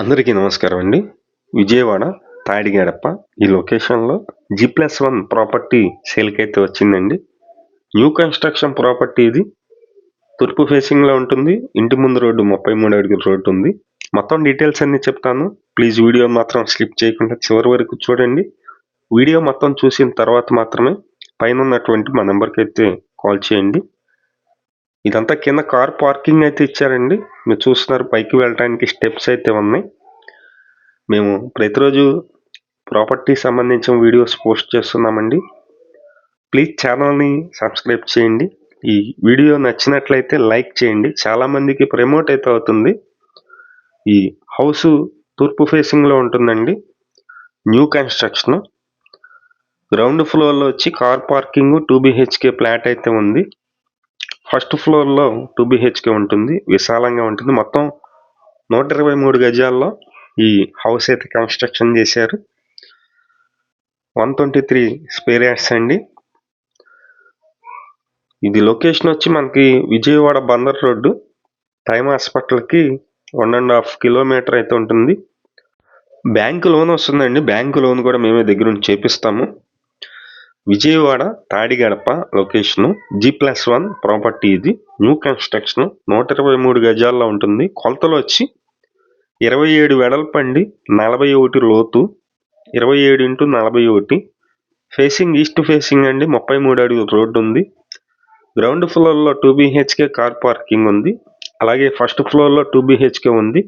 అందరికీ నమస్కారం అండి. విజయవాడ తాడిగడప ఈ లొకేషన్లో జీ ప్లస్ వన్ ప్రాపర్టీ సేల్కి అయితే వచ్చిందండి. న్యూ కన్స్ట్రక్షన్ ప్రాపర్టీ ఇది. తూర్పు ఫేసింగ్లో ఉంటుంది. ఇంటి ముందు రోడ్డు ముప్పై మూడు అడుగుల రోడ్డు ఉంది. మొత్తం డీటెయిల్స్ అన్నీ చెప్తాను. ప్లీజ్ వీడియో మాత్రం స్కిప్ చేయకుండా చివరి వరకు చూడండి. వీడియో మొత్తం చూసిన తర్వాత మాత్రమే పైన ఉన్నటువంటి మా నెంబర్కి అయితే కాల్ చేయండి. ఇదంతా కింద కార్ పార్కింగ్ అయితే ఇచ్చారండి. మీరు చూస్తున్నారు పైకి వెళ్ళడానికి స్టెప్స్ అయితే ఉన్నాయి. మేము ప్రతిరోజు ప్రాపర్టీ సంబంధించిన వీడియోస్ పోస్ట్ చేస్తున్నామండి. ప్లీజ్ ఛానల్ని సబ్స్క్రైబ్ చేయండి. ఈ వీడియో నచ్చినట్లయితే లైక్ చేయండి. చాలామందికి ప్రమోట్ అయితే అవుతుంది. ఈ హౌస్ తూర్పు ఫేసింగ్లో ఉంటుందండి. New construction. గ్రౌండ్ ఫ్లోర్లో వచ్చి car parking two BHK flat అయితే ఉంది. ఫస్ట్ ఫ్లోర్లో టూ బిహెచ్కే ఉంటుంది విశాలంగా ఉంటుంది. మొత్తం నూట ఇరవై మూడు గజాల్లో ఈ హౌస్ అయితే కన్స్ట్రక్షన్ చేశారు. One twenty three square yards అండి. ఇది లొకేషన్ వచ్చి మనకి విజయవాడ బందర్ రోడ్డు టైమ్ హాస్పిటల్కి వన్ అండ్ హాఫ్ కిలోమీటర్ అయితే ఉంటుంది. బ్యాంకు లోన్ వస్తుందండి. బ్యాంకు లోన్ కూడా మేమే దగ్గర నుంచి చేపిస్తాము. Vijayawada Tadigadapa location G plus one property ఇది. న్యూ కన్స్ట్రక్షన్ నూట ఇరవై మూడు గజాల్లో ఉంటుంది. కొలతలు వచ్చి ఇరవై ఏడు వెడల్పండి నలభై ఒకటి లోతు ఇరవై ఏడు ఇంటూ నలభై ఒకటి. ఫేసింగ్ ఈస్ట్ ఫేసింగ్ అండి ముప్పై మూడు అడుగుల రోడ్డు ఉంది. గ్రౌండ్ ఫ్లోర్లో టూ బీహెచ్కే కార్ పార్కింగ్ ఉంది. అలాగే ఫస్ట్ ఫ్లోర్లో టూ బీహెచ్కే ఉంది.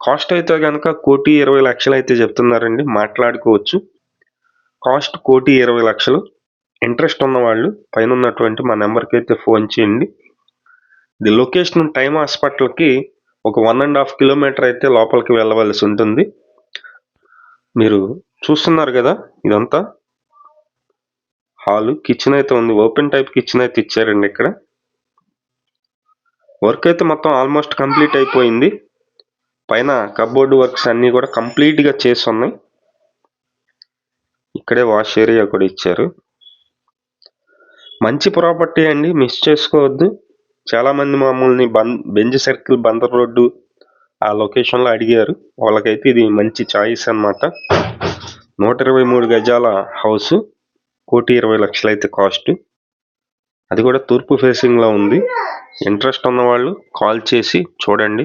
కాస్ట్ అయితే కనుక కోటి ఇరవై లక్షలు అయితే చెప్తున్నారండి. మాట్లాడుకోవచ్చు. కాస్ట్ కోటి ఇరవై లక్షలు. ఇంట్రెస్ట్ ఉన్న వాళ్ళు పైన ఉన్నటువంటి మా నెంబర్కి అయితే ఫోన్ చేయండి. ది లొకేషన్ టైమ్ హాస్పిటల్కి ఒక వన్ అండ్ హాఫ్ కిలోమీటర్ అయితే లోపలికి వెళ్ళవలసి ఉంటుంది. మీరు చూస్తున్నారు కదా ఇదంతా? హాలు కిచెన్ అయితే ఉంది. ఓపెన్ టైప్ కిచెన్ అయితే ఇచ్చారండి ఇక్కడ. వర్క్ అయితే మొత్తం ఆల్మోస్ట్ కంప్లీట్ అయిపోయింది. పైన కబోర్డ్ వర్క్స్ అన్నీ కూడా కంప్లీట్గా చేసి ఉన్నాయి. ఇక్కడే వాష్ ఏరియా కూడా ఇచ్చారు. మంచి ప్రాపర్టీ అండి మిస్ చేసుకోవద్దు. చాలామంది మమ్మల్ని బం బెంజ్ సర్కిల్ బందర్ రోడ్డు ఆ లొకేషన్లో అడిగారు. వాళ్ళకైతే ఇది మంచి చాయిస్ అనమాట నూట ఇరవై మూడు గజాల హౌస్ కోటి ఇరవై లక్షలైతే కాస్ట్. అది కూడా తూర్పు ఫేసింగ్లో ఉంది. ఇంట్రెస్ట్ ఉన్నవాళ్ళు కాల్ చేసి చూడండి.